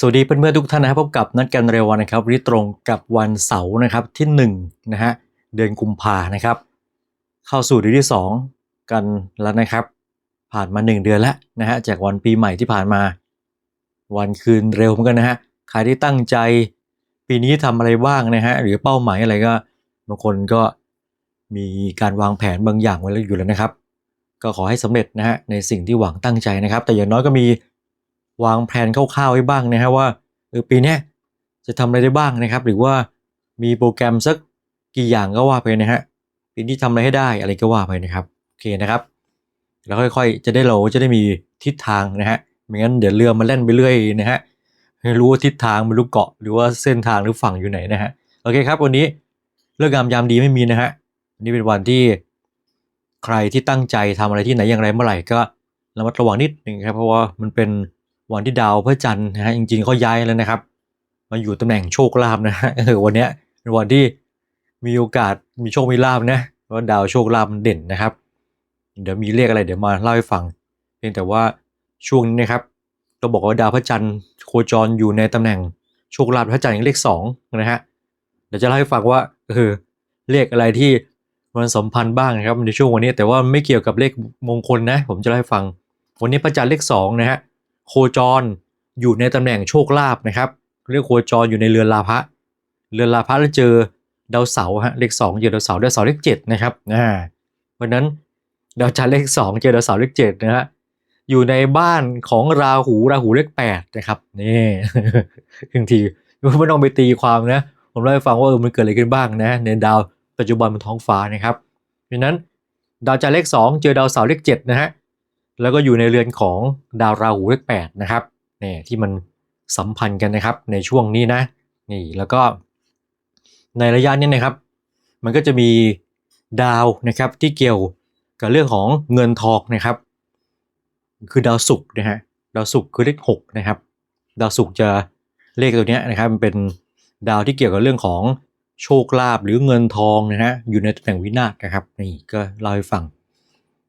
สวัสดีเพื่อนๆทุกท่านนะครับพบกับนัดกันเร็ววันนะครับวันนี้ตรงกับวันเสาร์นะครับที่1นะฮะเดือนกุมภานะครับ เข้าสู่เดือนที่ 2 กันแล้วนะครับ ผ่านมา 1 เดือนแล้วนะฮะจากวันปีใหม่ที่ผ่านมา วันคืนเร็วเหมือนกันนะฮะใครที่ตั้งใจปีนี้ทำอะไรบ้างนะฮะหรือเป้าหมายอะไรก็บางคนก็มีการวางแผนบางอย่างไว้แล้วอยู่แล้วนะครับ ก็ขอให้สำเร็จนะฮะในสิ่งที่หวังตั้งใจนะครับ แต่อย่างน้อยก็มี วางแผนคร่าวๆไว้บ้างนะฮะว่าเออปีนี้จะทำอะไรได้บ้างนะครับ หรือว่ามีโปรแกรมสักกี่อย่างก็ว่าไปนะฮะปีนี้ทำอะไรให้ได้อะไรก็ว่าไปนะครับโอเคนะครับ แล้วค่อยๆ จะได้เราจะได้มีทิศทางนะฮะไม่งั้นเดี๋ยวเรือมันแล่นไปเรื่อยนะฮะไม่รู้ว่าทิศทางไม่รู้เกาะหรือว่าเส้นทางหรือฝั่งอยู่ไหนนะฮะโอเคครับวันนี้เลิกงามยามดีไม่มีนะฮะนนี้เป็นวันที่ใครที่ตั้งใจทำอะไรที่ไหนอย่างไรเมื่อไหร่ก็ระมัดระวังนิดหนึ่งครับเพราะว่ามันเป็น วันที่ดาวพระจันทร์นะฮะจริงๆเขาย้ายแล้วนะครับ มาอยู่ตำแหน่งโชคลาภนะฮะเออวันนี้เป็นวันที่มีโอกาสมีโชคมีลาภนะเพราะว่าดาวโชคลาภมันเด่นนะครับ เดี๋ยวมีเลขอะไรเดี๋ยวมาเล่าให้ฟัง เพียงแต่ว่าช่วงนี้นะครับเราบอกว่าดาวพระจันทร์โคจรอยู่ในตำแหน่งโชคลาภพระจันทร์เลขสองนะฮะเดี๋ยวจะเล่าให้ฟังว่าเออเลขอะไรที่มันสมพันธ์บ้างนะครับในช่วงวันนี้แต่ว่าไม่เกี่ยวกับเลขมงคลนะ ผมจะเล่าให้ฟังวันนี้พระจันทร์เลขสองนะฮะ โคจรอยู่ในตำแหน่งโชคลาภนะครับเรียกโคจรอยู่ในเรือนลาภะเรือนลาภะแล้วเจอดาวเสาร์ฮะเลขสองเจอดาวเสาร์ดาวเสาร์เลขเจ็ดนะครับอ่าเพราะนั้นดาวจันทร์เลขสองเจอดาวเสาร์เลขเจ็ดนะฮะอยู่ในบ้านของราหูราหูเลขแปดนะครับนี่บางทีไม่ต้องไปตีความนะผมเล่าให้ฟังว่าเออมันเกิดอะไรขึ้นบ้างนะในดาวปัจจุบันบนท้องฟ้านะครับเพราะฉะนั้นดาวจันทร์เลขสองเจอดาวเสาร์เลขเจ็ดนะฮะ แล้วก็อยู่ในเรือนของดาวราหูเลขแปดนะครับนี่ที่มันสัมพันธ์กันนะครับในช่วงนี้นะนี่แล้วก็ในระยะนี้นะครับ มันก็จะมีดาวนะครับที่เกี่ยวกับเรื่องของเงินทองนะครับ คือดาวศุกร์นะฮะดาวศุกร์คือเลขหกนะครับ ดาวศุกร์จะเลขตัวนี้นะครับมันเป็นดาวที่เกี่ยวกับเรื่องของโชคลาภหรือเงินทองนะฮะอยู่ในตำแหน่งวินาศนะครับนี่ก็เล่าให้ฟัง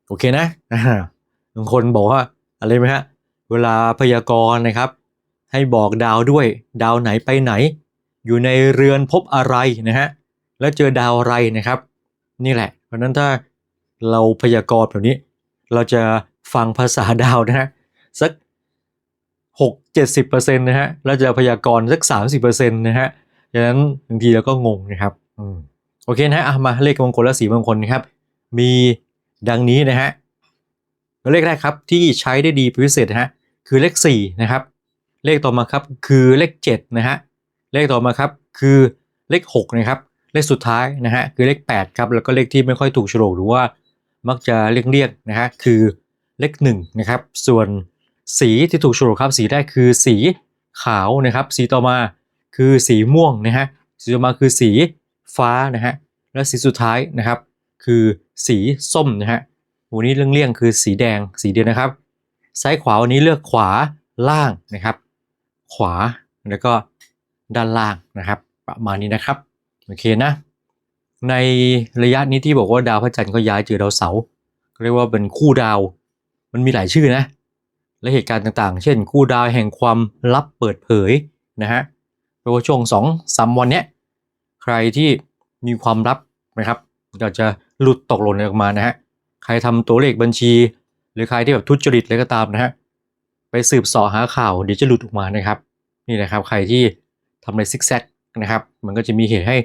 โอเคนะาบางคนบอกว่าอะไรไหมฮะ เวลาพยากรณ์นะครับ ให้บอกดาวด้วย ดาวไหนไปไหน อยู่ในเรือนพบอะไรนะฮะ แล้วเจอดาวอะไรนะครับ นี่แหละ เพราะนั้นถ้าเราพยากรณ์แบบนี้ เราจะฟังภาษาดาวนะฮะสักหกเจ็ดสิบเปอร์เซ็นต์นะฮะเราจะพยากรณ์สักสามสิบเปอร์เซ็นต์นะฮะดังนั้นบางทีเราก็งงนะครับอืมโอเคนะฮะมาเลขมงคลและสีมงคลนะครับ มีดังนี้นะฮะ เลขแรกครับที่ใช้ได้ดีเป็นพิเศษนะฮะคือเลขสี่นะครับเลขต่อมาครับคือเลขเจ็ดนะฮะเลขต่อมาครับคือเลขหกนะครับเลขสุดท้ายนะฮะคือเลข8ครับแล้วก็เลขที่ไม่ค่อยถูกโฉลกหรือว่ามักจะเรียกเรียกๆนะฮะคือเลข1นะครับส่วนสีที่ถูกโฉลกครับสีแรกคือสีขาวนะครับ สีต่อมาคือสีม่วงนะฮะสีต่อมาคือสีฟ้านะฮะและสีสุดท้ายนะครับ คือสีส้มนะฮะ วันนี้เรื่องเลี่ยงคือสีแดงสีเดียวนะครับ ซ้ายขวาวันนี้เลือกขวาล่างนะครับ ขวาแล้วก็ด้านล่างนะครับ ประมาณนี้นะครับโอเคนะ ในระยะนี้ที่บอกว่าดาวพระจันทร์ก็ย้ายเจอดาวเสาร์เรียกว่าเป็นคู่ดาว มันมีหลายชื่อนะ และเหตุการณ์ต่างๆ เช่น คู่ดาวแห่งความลับเปิดเผยนะฮะแปลว่าช่วงสองสามวันเนี้ยใครที่มีความลับนะครับก็จะหลุดตกหล่นออกมานะฮะ ใครทำตัวเลขบัญชี หรือใครที่แบบทุจริตอะไรก็ตามนะฮะไปสืบสอหาข่าวเดี๋ยวจะหลุดออกมานะครับ นี่นะครับใครที่ทำอะไรซิกแซกนะครับ มันก็จะมีเหตุให้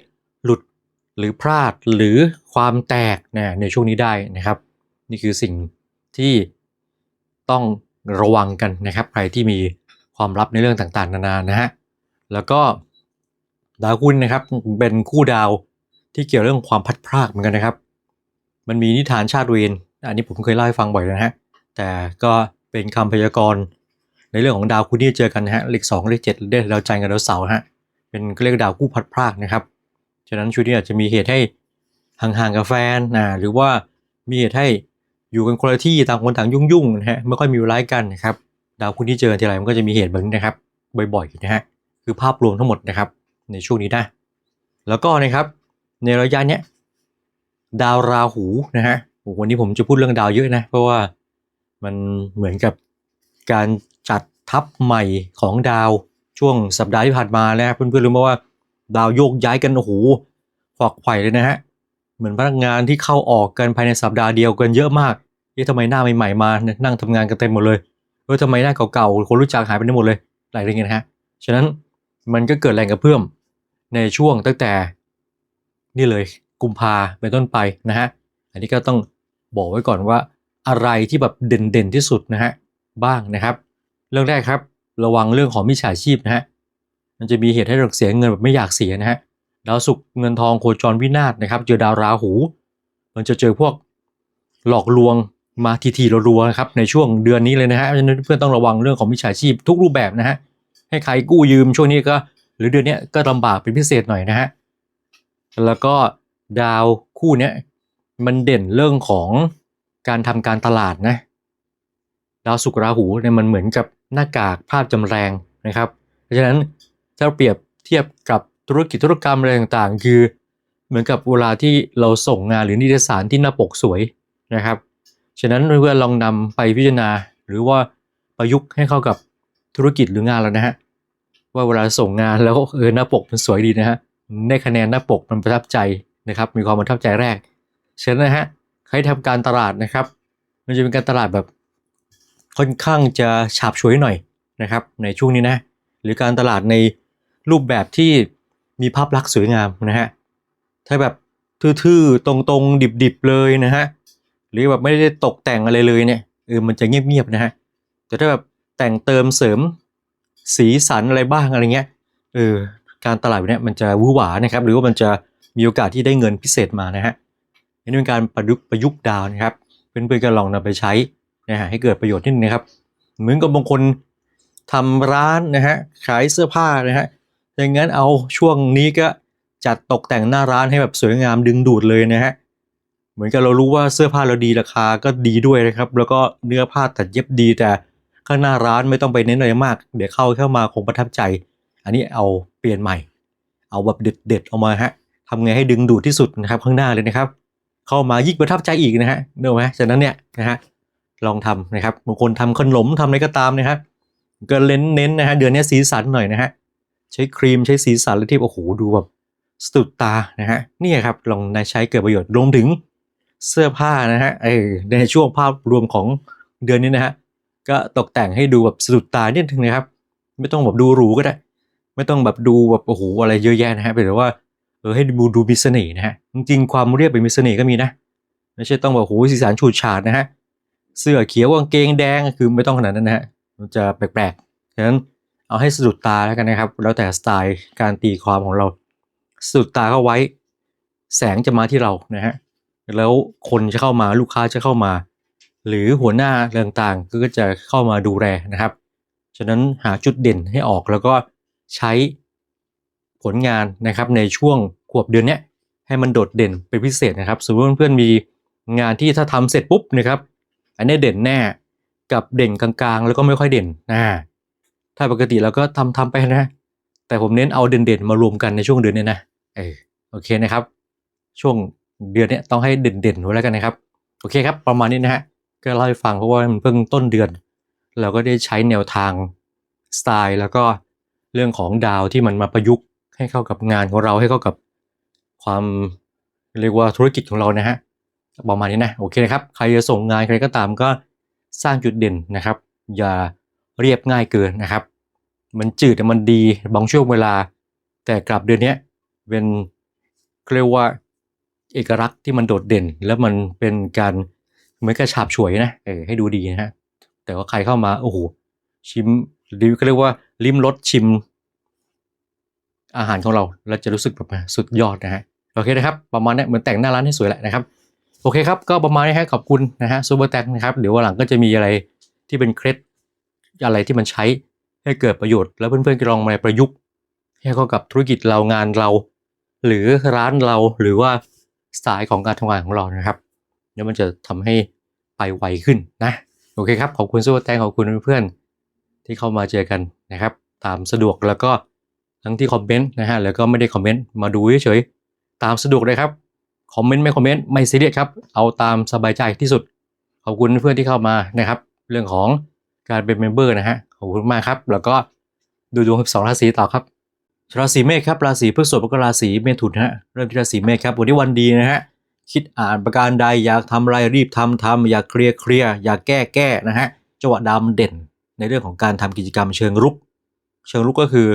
หลุดหรือพลาดหรือความแตกนะในช่วงนี้ได้นะครับ นี่คือสิ่งที่ต้องระวังกันนะครับ ใครที่มีความลับในเรื่องต่างๆ นานานะฮะแล้วก็ดาวคุณนะครับเป็นคู่ดาวที่เกี่ยวเรื่องความพัดพรากเหมือนกันนะครับ มันมีนิทานชาติเวรอันนี้ผมเคยเล่าให้ฟังบ่อยนะฮะ แต่ก็เป็นคำพยากรณ์ในเรื่องของดาวคู่ที่เจอกันนะฮะ เลขสองเลขเจ็ดเลขดาวจันทร์กับดาวเสาร์ฮะ เป็นเรียกดาวคู่พัดพรากนะครับ ฉะนั้นช่วงนี้อาจจะมีเหตุให้ห่างๆกับแฟนนะหรือว่ามีเหตุให้อยู่กันคนละที่ต่างคนต่างยุ่งๆนะฮะไม่ค่อยมีเวลากันนะครับดาวคู่ที่เจอทีไรมันก็จะมีเหตุแบบนี้นะครับ บ่อยๆนะฮะคือภาพรวมทั้งหมดนะครับ ในช่วงนี้นะแล้วก็นะครับในระยะเนี้ย ดาวราหูนะฮะวันนี้ผมจะพูดเรื่องดาวเยอะนะ เพราะว่ามันเหมือนกับการจัดทัพใหม่ของดาวช่วงสัปดาห์ที่ผ่านมาแล้วเพื่อนๆรู้ไหมว่า ดาวโยกย้ายกันโอ้โหฝักไข่เลยนะฮะเหมือนพนักงานที่เข้าออกกันภายในสัปดาห์เดียวกันเยอะมากเอ๊ะทำไมหน้าใหม่ๆมาเนี่ยนั่งทำงานกันเต็มหมดเลยเออทำไมหน้าเก่าๆคนรู้จักหายไปได้หมดเลยหลายเรื่องนะฮะฉะนั้นมันก็เกิดแรงกระเพื่อมในช่วงตั้งแต่นี่เลย กุมภาเป็นต้นไปนะฮะ อันนี้ก็ต้องบอกไว้ก่อนว่าอะไรที่แบบเด่นๆที่สุดนะฮะบ้างนะครับ เรื่องแรกครับ ระวังเรื่องของมิจฉาชีพนะฮะมันจะมีเหตุให้เราเสียเงินแบบไม่อยากเสียนะฮะดาวศุกร์เงินทองโคจรวินาศนะครับ เจอดาวราหู มันจะเจอพวกหลอกลวงมาทีๆรัวๆนะครับในช่วงเดือนนี้เลยนะฮะเพราะฉะนั้นเพื่อนต้องระวังเรื่องของมิจฉาชีพทุกรูปแบบนะฮะให้ใครกู้ยืมช่วงนี้ก็ หรือเดือนนี้ก็ลำบากเป็นพิเศษหน่อยนะฮะแล้วก็ ดาวคู่เนี้ยมันเด่นเรื่องของการทำการตลาดนะดาวศุกราหูเนี่ยมันเหมือนกับหน้ากากภาพจำแรงนะครับ เพราะฉะนั้นถ้าเปรียบเทียบกับธุรกิจธุรกรรมอะไรต่างๆ คือเหมือนกับเวลาที่เราส่งงานหรือนิตยสารที่หน้าปกสวยนะครับ ฉะนั้นเพื่อนๆลองนำไปพิจารณาหรือว่าประยุกต์ให้เข้ากับธุรกิจหรืองานแล้วนะฮะว่าเวลาส่งงานแล้วเออหน้าปกมันสวยดีนะฮะได้คะแนนหน้าปกมันประทับใจ นะครับ มีความประทับใจแรกฉะนั้นนะฮะใครทำการตลาดนะครับ มันจะเป็นการตลาดแบบค่อนข้างจะฉาบฉวยหน่อยนะครับ ในช่วงนี้นะหรือการตลาดในรูปแบบที่มีภาพลักษณ์สวยงามนะฮะถ้าแบบทื่อๆ ตรงๆ ดิบๆ เลยนะฮะ หรือแบบไม่ได้ตกแต่งอะไรเลยเนี่ยเออมันจะเงียบๆ นะฮะ แต่ถ้าแบบแต่งเติมเสริมสีสันอะไรบ้างอะไรเงี้ย เออ การตลาดเนี้ยมันจะวื้อหวานะครับ หรือว่ามันจะ มีโอกาสที่ได้เงินพิเศษมานะฮะอันนี้เป็นการประยุกต์ประยุกต์ดาวนะครับเพื่อนๆก็ลองนำไปใช้นะฮะให้เกิดประโยชน์นิดนึงนะครับ เหมือนกับบางคนทำร้านนะฮะขายเสื้อผ้านะฮะอย่างงั้นเอาช่วงนี้ก็จัดตกแต่งหน้าร้านให้แบบสวยงามดึงดูดเลยนะฮะเหมือนกับเรารู้ว่าเสื้อผ้าเราดีราคาก็ดีด้วยนะครับ แล้วก็เนื้อผ้าตัดเย็บดีแต่ข้างหน้าร้านไม่ต้องไปเน้นอะไรมาก เดี๋ยวเข้าเข้ามาคงประทับใจ อันนี้เอาเปลี่ยนใหม่ เอาแบบเด็ดๆเอามาฮะ ทำไงให้ดึงดูดที่สุดนะครับข้างหน้าเลยนะครับ เข้ามายิ่งประทับใจอีกนะฮะเนอะไหมฉะนั้นเนี่ยนะฮะลองทำนะครับบางคนทำขนมทำอะไรก็ตามนะครับก็เน้นเน้นนะฮะเดือนนี้สีสันหน่อยนะฮะใช้ครีมใช้สีสันแล้วที่โอ้โหดูแบบสะดุดตานะฮะนี่ครับลองนใช้เกิดประโยชน์รวมถึงเสื้อผ้านะฮะเออในช่วงภาพรวมของเดือนนี้นะฮะก็ตกแต่งให้ดูแบบสะดุดตานิดนึงนะครับ ไม่ต้องแบบดูหรูก็ได้ ไม่ต้องแบบดูแบบโอ้โหอะไรเยอะแยะนะฮะแต่ว่า เออให้ดูดูมีเสน่ห์นะฮะ จริงๆความเรียบเป็นมีเสน่ห์ก็มีนะ ไม่ใช่ต้องแบบโอ้โหสีสันฉูดฉาดนะฮะ เสื้อเขียวกางเกงแดงคือไม่ต้องขนาดนั้นนะฮะ มันจะแปลกๆฉะนั้นเอาให้สะดุดตาแล้วกันนะครับ แล้วแต่สไตล์การตีความของเราสะดุดตาเข้าไว้ แสงจะมาที่เรานะฮะ แล้วคนจะเข้ามาลูกค้าจะเข้ามา หรือหัวหน้าเรื่องต่างก็จะเข้ามาดูแลนะครับ ฉะนั้นหาจุดเด่นให้ออกแล้วก็ใช้ ผลงานนะครับในช่วงขวบเดือนนี้ให้มันโดดเด่นเป็นพิเศษนะครับสมมติเพื่อนๆมีงานที่ถ้าทำเสร็จปุ๊บนะครับ อันนี้เด่นแน่กับเด่นกลางๆ แล้วก็ไม่ค่อยเด่นนะถ้าปกติเราก็ทำทำไปนะ แต่ผมเน้นเอาเด่นๆมารวมกันในช่วงเดือนนี้นะเออโอเคนะครับ ช่วงเดือนนี้ต้องให้เด่นๆไว้แล้วกันนะครับ โอเคครับ ประมาณนี้นะฮะก็เล่าให้ฟังเพราะว่ามันเพิ่งต้นเดือน เราก็ได้ใช้แนวทางสไตล์แล้วก็เรื่องของดาวที่มันมาประยุกต์ ให้เข้ากับงานของเราให้เข้ากับความเรียกว่าธุรกิจของเรานะฮะประมาณนี้นะโอเคนะครับใครจะส่งงานใครก็ตามก็สร้างจุดเด่นนะครับ อย่าเรียบง่ายเกินนะครับ มันจืดแต่มันดีบางช่วงเวลา แต่กลับเดือนนี้เป็นเรียกว่าเอกลักษณ์ที่มันโดดเด่น แล้วมันเป็นการเหมือนกับฉาบฉวยนะเออให้ดูดีนะฮะแต่ว่าใครเข้ามาโอ้โหชิมรีวิวก็เรียกว่าลิ้มรสชิม อาหารของเราเราจะรู้สึกแบบสุดยอดนะฮะโอเคนะครับประมาณนี้เหมือนแต่งหน้าร้านให้สวยแหละนะครับโอเคครับก็ประมาณนี้ฮะขอบคุณนะฮะซูเปอร์แตงนะครับเดี๋ยววันหลังก็จะมีอะไรที่เป็นเคล็ดอะไรที่มันใช้ให้เกิดประโยชน์ แล้วเพื่อนๆก็ลองมาประยุกต์ให้เข้ากับธุรกิจเรางานเรา หรือร้านเราหรือว่าสไตล์ของการทำงานของเรานะครับเดี๋ยวมันจะทำให้ไปไวขึ้นนะโอเคครับขอบคุณซูเปอร์แตงขอบคุณเพื่อนๆที่เข้ามาเจอกันนะครับ ตามสะดวกแล้วก็ ทั้งที่คอมเมนต์นะฮะแล้วก็ไม่ได้คอมเมนต์มาดูเฉยๆตามสะดวกเลยครับคอมเมนต์ไม่คอมเมนต์ไม่ซีเรียสครับเอาตามสบายใจที่สุด ขอบคุณเพื่อนที่เข้ามานะครับ เรื่องของการเป็นเมมเบอร์นะฮะขอบคุณมากครับ แล้วก็ดูดวงสองราศีต่อครับราศีเมษครับราศีพฤษภแล้วก็ราศีเมถุนฮะเริ่มที่ราศีเมษครับวันนี้วันดีนะฮะคิดอ่านประการใดอยากทำอะไรรีบทำทำอยากเคลียร์เคลียร์อยากแก้แก้นะฮะจังหวะดาเด่นในเรื่องของการทำกิจกรรมเชิงรุก เชิงรุกก็คือ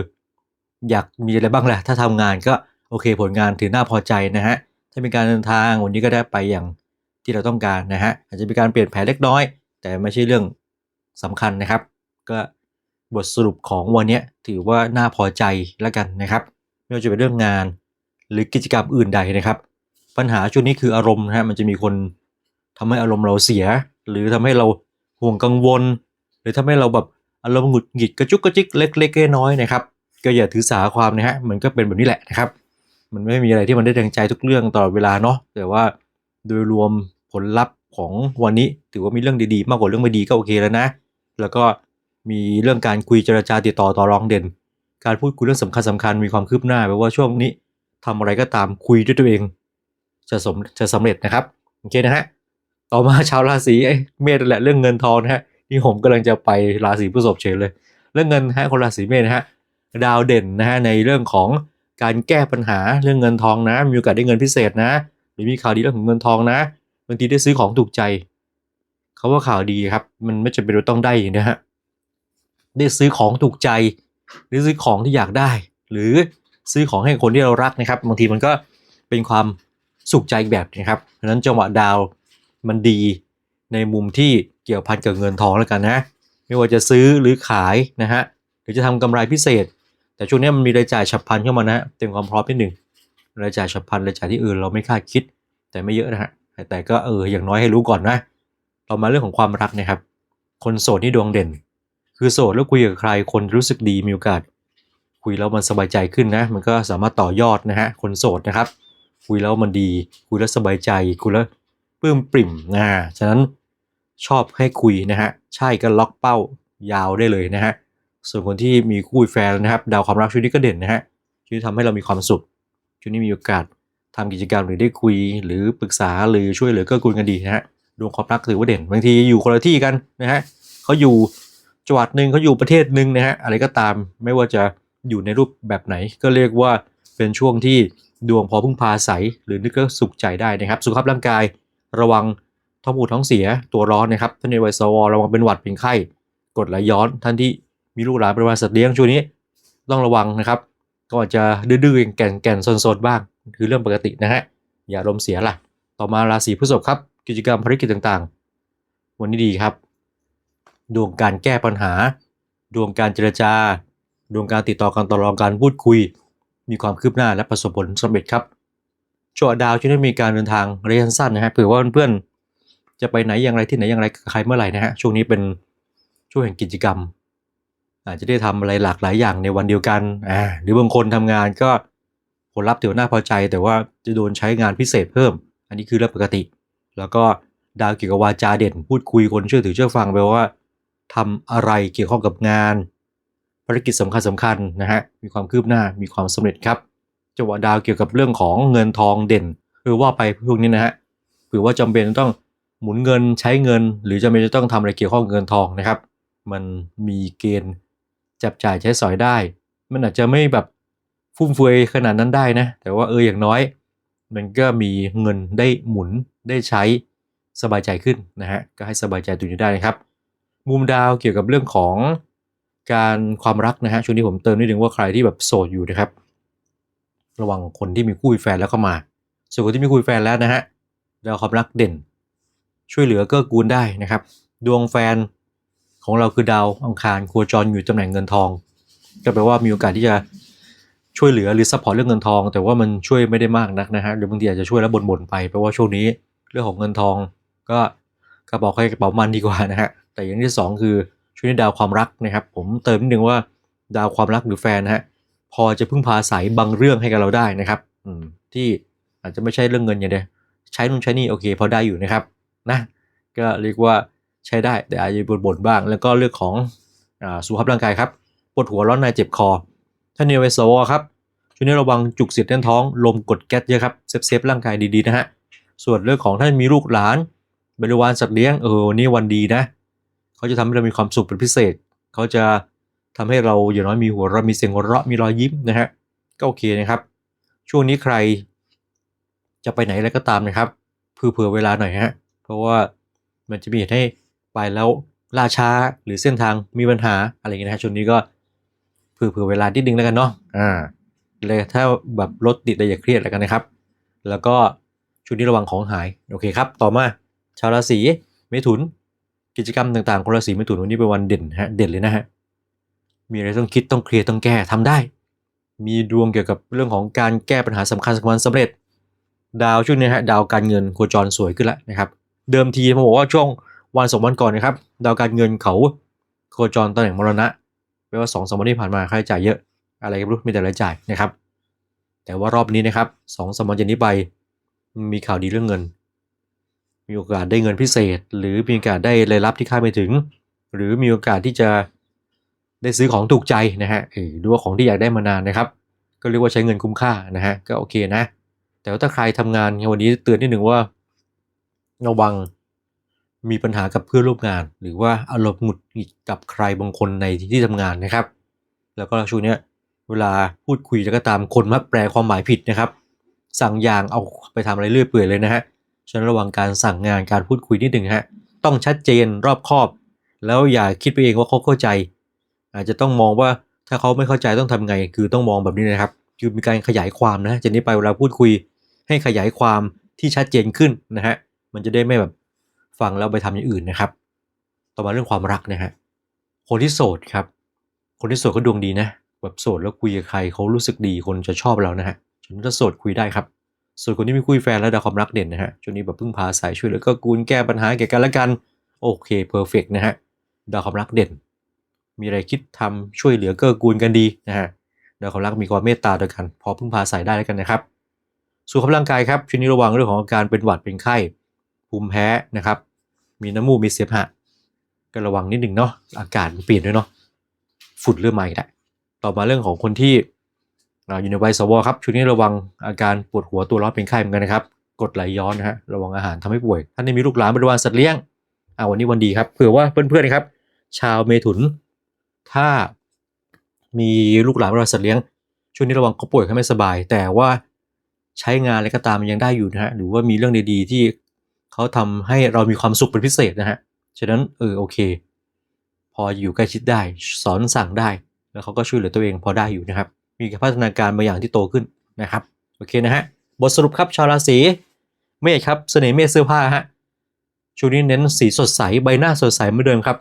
อยากมีอะไรบ้างแหละถ้าทำงานก็โอเคผลงานถือหน้าพอใจนะฮะถ้าเป็นการเดินทางวันนี้ก็ได้ไปอย่างที่เราต้องการนะฮะอาจจะมีการเปลี่ยนแผนเล็กน้อย แต่ไม่ใช่เรื่องสำคัญนะครับ ก็บทสรุปของวันนี้ถือว่าน่าพอใจแล้วกันนะครับไม่ว่าจะเป็นเรื่องงานหรือกิจกรรมอื่นใดนะครับ ปัญหาช่วงนี้คืออารมณ์นะฮะมันจะมีคนทำให้อารมณ์เราเสีย หรือทำให้เราห่วงกังวล หรือทำให้เราแบบอารมณ์หงุดหงิดกระจุกกระจิกเล็กๆน้อยๆนะครับ ก็อย่าถือสาความนะฮะมันก็เป็นแบบนี้แหละนะครับ มันไม่มีอะไรที่มันได้ดังใจทุกเรื่องตลอดเวลาเนาะแต่ว่าโดยรวมผลลัพธ์ของวันนี้ถือว่ามีเรื่องดีๆ มากกว่าเรื่องไม่ดีก็โอเคแล้วนะ แล้วก็มีเรื่องการคุยเจรจาติดต่อต่อรองเด่น การพูดคุยเรื่องสำคัญสำคัญมีความคืบหน้าแปลว่าช่วงนี้ทำอะไรก็ตามคุยด้วยตัวเอง จะสมจะสำเร็จนะครับโอเคนะฮะต่อมาชาวราศีเมษแหละเรื่องเงินทองนะฮะนี่ผมกำลังจะไปราศีพฤษภเฉยเลย เรื่องเงินฮะคนราศีเมษนะฮะ ดาวเด่นนะฮะในเรื่องของการแก้ปัญหาเรื่องเงินทองนะ มีโอกาสได้เงินพิเศษนะ หรือมีข่าวดีเรื่องของเงินทองนะบางทีได้ซื้อของถูกใจเขาว่าข่าวดีครับ มันไม่จำเป็นต้องได้นะฮะได้ซื้อของถูกใจ หรือซื้อของที่อยากได้ หรือซื้อของให้คนที่เรารักนะครับ บางทีมันก็เป็นความสุขใจอีกแบบนะครับเพราะฉะนั้นจังหวะดาวมันดีในมุมที่เกี่ยวพันกับเงินทองแล้วกันนะ ไม่ว่าจะซื้อหรือขายนะฮะหรือจะทำกำไรพิเศษ แต่ช่วงนี้มันมีรายจ่ายฉับพลันเข้ามานะเตรียมความพร้อมนิดหนึ่งรายจ่ายฉับพลันรายจ่ายที่อื่นเราไม่คาดคิด แต่ไม่เยอะนะฮะแต่ก็เอออย่างน้อยให้รู้ก่อนนะต่อมาเรื่องของความรักนะครับ คนโสดนี่ดวงเด่น คือโสดแล้วคุยกับใครคนรู้สึกดีมีโอกาส คุยแล้วมันสบายใจขึ้นนะ มันก็สามารถต่อยอดนะฮะคนโสดนะครับ คุยแล้วมันดี คุยแล้วสบายใจคุยแล้วปลื้มปริ่มนะฉะนั้นชอบให้คุยนะฮะใช่ก็ล็อกเป้ายาวได้เลยนะฮะ ส่วนคนที่มีคู่แฟนนะครับ ดาวความรักช่วงนี้ก็เด่นนะฮะช่วยทำให้เรามีความสุขช่วงนี้มีโอกาสทำกิจกรรมหรือได้คุย หรือปรึกษาหรือช่วยเหลือเกื้อกูลกันดีนะฮะดวงความรักถือว่าเด่นบางทีอยู่คนละที่กันนะฮะเขาอยู่จังหวัดหนึ่งเขาอยู่ประเทศหนึ่งนะฮะอะไรก็ตามไม่ว่าจะอยู่ในรูปแบบไหน ก็เรียกว่าเป็นช่วงที่ดวงพอพึ่งพาอาศัยหรือนึกก็สุขใจได้นะครับ สุขภาพร่างกายระวังท้องผูดท้องเสียตัวร้อนนะครับท่านในวัยสวระวังเป็นหวัดเป็นไข้กดไหลย้อนท่านที่ มีลูกหลานเป็นวันสัตว์เลี้ยงช่วงนี้ต้องระวังนะครับ ก็อาจจะดื้อๆแก่นแก่นๆซนๆบ้าง คือเรื่องปกตินะฮะอย่าลมเสียล่ะ ต่อมาราศีพฤษภครับ กิจกรรมภารกิจต่างๆ วันนี้ดีครับ ดวงการแก้ปัญหา ดวงการเจรจา ดวงการติดต่อการต่อรองการพูดคุย มีความคืบหน้าและประสบผลสำเร็จครับจวดาวช่วงนี้มีการเดินทางระยะสั้นนะฮะเผื่อว่าเพื่อนๆจะไปไหนอย่างไรที่ไหนอย่างไรใครเมื่อไหร่นะฮะช่วงนี้เป็นช่วงแห่งกิจกรรม อาจจะได้ทำอะไรหลากหลายอย่างในวันเดียวกันอ่าหรือบางคนทำงานก็ผลลัพธ์ถือว่าน่าพอใจ แต่ว่าจะโดนใช้งานพิเศษเพิ่ม อันนี้คือเรื่องปกติ แล้วก็ดาวเกี่ยวกับวาจาเด่น พูดคุยคนเชื่อถือเชื่อฟังแปลว่าทำอะไรเกี่ยวข้องกับงานภารกิจสำคัญสำคัญนะฮะมีความคืบหน้ามีความสำเร็จครับจังหวะดาวเกี่ยวกับเรื่องของเงินทองเด่นคือว่าไปพวกนี้นะฮะหรือว่าจำเป็นต้องหมุนเงินใช้เงิน หรือจำเป็นจะต้องทำอะไรเกี่ยวข้องเงินทองนะครับ มันมีเกณฑ์ จับจ่ายใช้สอยได้ มันอาจจะไม่แบบฟุ่มเฟือยขนาดนั้นได้นะ แต่ว่าเอออย่างน้อย มันก็มีเงินได้หมุนได้ใช้สบายใจขึ้นนะฮะก็ให้สบายใจตัวนี้ได้นะครับ มุมดาวเกี่ยวกับเรื่องของการความรักนะฮะช่วงนี้ผมเติมนิดนึงว่าใครที่แบบโสดอยู่นะครับ ระวังคนที่มีคู่มีแฟนแล้วเข้ามา ส่วนคนที่มีคู่มีแฟนแล้วนะฮะดาวความรักเด่น ช่วยเหลือเกื้อกูลได้นะครับ ดวงแฟน ของเราคือดาวอังคารโคจรอยู่ตำแหน่งเงินทอง ก็แปลว่ามีโอกาสที่จะช่วยเหลือหรือซัพพอร์ตเรื่องเงินทอง แต่ว่ามันช่วยไม่ได้มากนักนะฮะหรือบางทีอาจจะช่วยแล้วบ่นๆไปเพราะว่าช่วงนี้เรื่องของเงินทอง ก็กระเป๋าใครกระเป๋ามันดีกว่านะฮะแต่อย่างที่สองคือช่วงนี้ดาวความรักนะครับ ผมเติมนิดนึงว่าดาวความรักหรือแฟนนะฮะพอจะพึ่งพาอาศัยบางเรื่องให้กับเราได้นะครับอืมที่อาจจะไม่ใช่เรื่องเงินอย่างเดียวใช้นู่นใช้นี่โอเคพอได้อยู่นะครับนะก็เรียกว่า ใช้ได้แต่อาจจะบ่นบ้าง แล้วก็เรื่องของอสุขภาพร่างกายครับปวดหัวร้อนในเจ็บคอท่านเนวสวครับช่วงนี้ระวังจุกเสียดแน่นท้องลมกดแก๊สเยอะครับเซฟเซฟร่างกายดีๆนะฮะส่วนเรื่องของท่านมีลูกหลานบริวารสัตว์เลี้ยงเออนนี้วันดีนะเขาจะทำให้เรามีความสุขเป็นพิเศษ เขาจะทำให้เราอย่างน้อยมีหัวเราะมีเสียงหัวเราะมีรอยยิ้มนะฮะก็โอเคนะครับ ช่วงนี้ใครจะไปไหนอะไรก็ตามนะครับเผื่อเวลาหน่อยฮะเพราะว่ามันจะมีเหตุให้ ไปแล้วล่าช้าหรือเส้นทางมีปัญหาอะไรอย่างเงี้ยนะฮะช่วงนี้ก็เผื่อๆเวลานิดนึงแล้วกันเนาะอ่าเลยถ้าแบบรถติดอะไรอย่าเครียดแล้วกันนะครับ แล้วก็ช่วงนี้ระวังของหายโอเคครับ ต่อมาชาวราศีเมถุน กิจกรรมต่างๆคนราศีเมถุนวันนี้เป็นวันเด่นฮะเด่นเลยนะฮะมีอะไรต้องคิดต้องเคลียร์ต้องแก้ทำได้ มีดวงเกี่ยวกับเรื่องของการแก้ปัญหาสำคัญสำคัญสำเร็จ ดาวช่วงนี้ฮะดาวการเงินโคจรสวยขึ้นแล้วนะครับ เดิมทีผมบอกว่าช่วง วันสองวันก่อนนะครับดาวการเงินเขาโคจรตำแหน่งมรณะแปลว่าสองสามวันที่ผ่านมาค่าใช้จ่ายเยอะ อะไรก็ไม่รู้มีแต่รายจ่ายนะครับ แต่ว่ารอบนี้นะครับสองสามวันจากนี้ไปมีข่าวดีเรื่องเงิน มีโอกาสได้เงินพิเศษ หรือมีโอกาสได้รายรับที่คาดไม่ถึง หรือมีโอกาสที่จะได้ซื้อของถูกใจนะฮะเออดูว่าของที่อยากได้มานานนะครับ ก็เรียกว่าใช้เงินคุ้มค่านะฮะก็โอเคนะ แต่ว่าถ้าใครทำงานวันนี้เตือนนิดหนึ่งว่าระวัง มีปัญหากับเพื่อนร่วมงาน หรือว่าอารมณ์หงุดหงิดกับใครบางคนในที่ทำงานนะครับ แล้วก็ช่วงนี้เวลาพูดคุยแล้วก็ตามคนมักแปลความหมายผิดนะครับ สั่งอย่างเอาไปทำอะไรเรื่อยเปื่อยเลยนะฮะฉะนั้นระวังการสั่งงานการพูดคุยนิดหนึ่งฮะต้องชัดเจนรอบคอบ แล้วอย่าคิดไปเองว่าเขาเข้าใจ อาจจะต้องมองว่าถ้าเขาไม่เข้าใจต้องทำไง คือต้องมองแบบนี้นะครับคือมีการขยายความนะจากนี้ไปเวลาพูดคุยให้ขยายความที่ชัดเจนขึ้นนะฮะมันจะได้ไม่แบบ ฟังแล้วไปทำอย่างอื่นนะครับ ต่อมาเรื่องความรักนะฮะคนที่โสดครับ คนที่โสดก็ดวงดีนะแบบโสดแล้วคุยกับใครเขารู้สึกดีคนจะชอบเรานะฮะฉันถ้าโสดคุยได้ครับ ส่วนคนที่มีคุยแฟนแล้วดาวความรักเด่นนะฮะช่วงนี้แบบพึ่งพาสายช่วยเหลือก็กูลแก้ปัญหาแก่กันและกัน โอเคเพอร์เฟกนะฮะดาวความรักเด่น มีอะไรคิดทำช่วยเหลือเกื้อกูลกันดีนะฮะดาวความรักมีความเมตตาต่อกัน พอพึ่งพาสายได้แล้วกันนะครับ สุขภาพร่างกายครับช่วงนี้ระวังเรื่องของอาการเป็นหวัดเป็นไข้ภูมิแพ้นะครับ มีน้ำมูกมีเสมหะก็ระวังนิดหนึ่งเนาะอากาศมันเปลี่ยนด้วยเนาะฝุ่นเริ่มมาอีกแล้วต่อมาเรื่องของคนที่อยู่ในวัยสวครับช่วงนี้ระวังอาการปวดหัวตัวร้อนเป็นไข้เหมือนกันนะครับกดไหลย้อนนะฮะระวังอาหารทำให้ป่วยท่านที่มีลูกหลานบริวารสัตว์เลี้ยงอ่าวันนี้วันดีครับเผื่อว่าเพื่อนๆนะครับ ชาวเมถุน ถ้ามีลูกหลานบริวารสัตว์เลี้ยง ช่วงนี้ระวังเขาป่วยเขาไม่สบาย แต่ว่าใช้งานอะไรก็ตามมันยังได้อยู่นะฮะหรือว่ามีเรื่องดีๆที่ เขาทำให้เรามีความสุขเป็นพิเศษนะฮะ ฉะนั้นเออโอเค พออยู่ใกล้ชิดได้สอนสั่งได้ แล้วเขาก็ช่วยเหลือตัวเองพอได้อยู่นะครับ มีพัฒนาการบางอย่างที่โตขึ้นนะครับ โอเคนะฮะ บทสรุปครับชาวราศีเมษครับเสน่ห์เมษเสื้อผ้าฮะช่วงนี้เน้นสีสดใสใบหน้าสดใสเหมือนเดิมครับ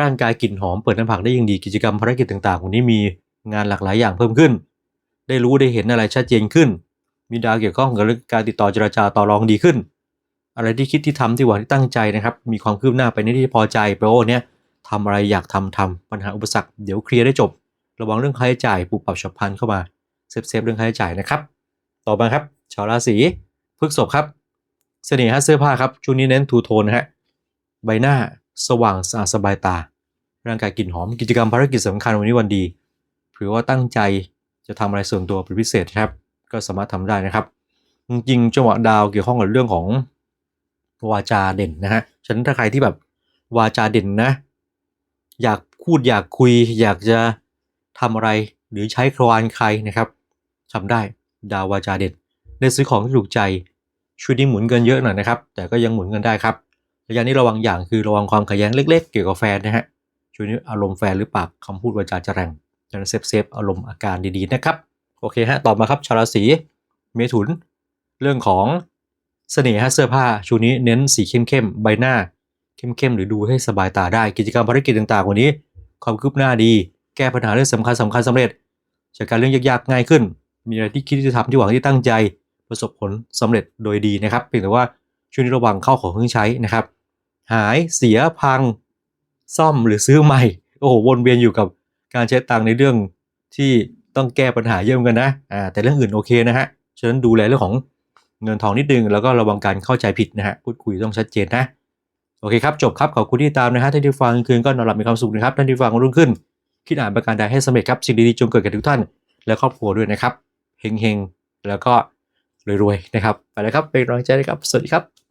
ร่างกายกลิ่นหอมเปิดหน้าผากได้ยิ่งดีกิจกรรมภารกิจต่างๆวันนี้มีงานหลากหลายอย่างเพิ่มขึ้น ได้รู้ได้เห็นอะไรชัดเจนขึ้น มีดาวเกี่ยวข้องกับเรื่องการติดต่อเจรจาต่อรองดีขึ้น อะไรที่คิดที่ทำที่หวังที่ตั้งใจนะครับ มีความคืบหน้าไปในที่พอใจแปลว่าวันเนี้ยทำอะไรอยากทำทำปัญหาอุปสรรคเดี๋ยวเคลียร์ได้จบ ระวังเรื่องค่าใช้จ่ายปรับปรับฉับพลันเข้ามาเซฟเซฟเรื่องค่าใช้จ่ายนะครับ ต่อมาครับ ชาวราศีพฤกษภครับเสน่ห์เสื้อผ้าครับช่วงนี้เน้นทูโทนนะฮะใบหน้าสว่างสะอาดสบายตา ร่างกายกลิ่นหอมกิจกรรมภารกิจสำคัญวันนี้วันดีถือว่าตั้งใจจะทำอะไรส่วนตัวเป็นพิเศษนะครับ ก็สามารถทำได้นะครับ จริงจังหวะดาวเกี่ยวข้องกับเรื่องของ วาจาเด่นนะฮะฉะนั้นถ้าใครที่แบบวาจาเด่นนะ อยากพูดอยากคุย อยากจะทำอะไรหรือใช้ครวานใครนะครับทำได้ดาววาจาเด่นได้ซื้อของที่ถูกใจช่วยนี้หมุนเงินเยอะหน่อยนะครับ แต่ก็ยังหมุนเงินได้ครับระยะนี้ระวังอย่างคือระวังความขัดแย้งเล็ก ๆ เกี่ยวกับแฟนนะฮะช่วงนี้อารมณ์แฟนหรือปากคำพูดวาจาจะแรงฉะนั้นเซฟเซฟอารมณ์อาการดีๆนะครับ โอเคฮะ ต่อมาครับชาวราศีเมถุน เรื่องของ เสน่ห์ฮะเสื้อผ้าช่วงนี้เน้นสีเข้มๆ ใบหน้า เข้มๆ หรือดูให้สบายตาได้กิจกรรมภารกิจต่างๆ วันนี้ความคืบหน้าดี แก้ปัญหาเรื่องสำคัญสำคัญสำเร็จจัดการเรื่องยากๆง่ายขึ้น มีอะไรที่คิดที่จะทำที่หวังที่ตั้งใจ ประสบผลสำเร็จโดยดีนะครับเพียงแต่ว่าช่วงนี้ระวังเข้าของเครื่องใช้นะครับ หายเสียพัง ซ่อมหรือซื้อใหม่โอ้โหวนเวียนอยู่กับการใช้ตังในเรื่องที่ต้องแก้ปัญหาเยอะเหมือนกันนะอ่าแต่เรื่องอื่นโอเคนะฮะฉะนั้นดูแลเรื่องของ เงินทองนิดนึง แล้วก็ระวังการเข้าใจผิดนะฮะพูดคุยต้องชัดเจนนะโอเคครับจบครับขอบคุณที่ตามนะฮะท่านที่ฟังคืนก็นอนหลับมีความสุขนะครับท่านที่ฟังรุ่งขึ้น คิดอ่านประการใดให้สำเร็จครับสิ่งดีๆจงเกิดกับทุกท่าน และครอบครัวด้วยนะครับเฮงๆแล้วก็รวยๆนะครับไปแล้วครับเป็นกำลังใจนะครับสวัสดีครับ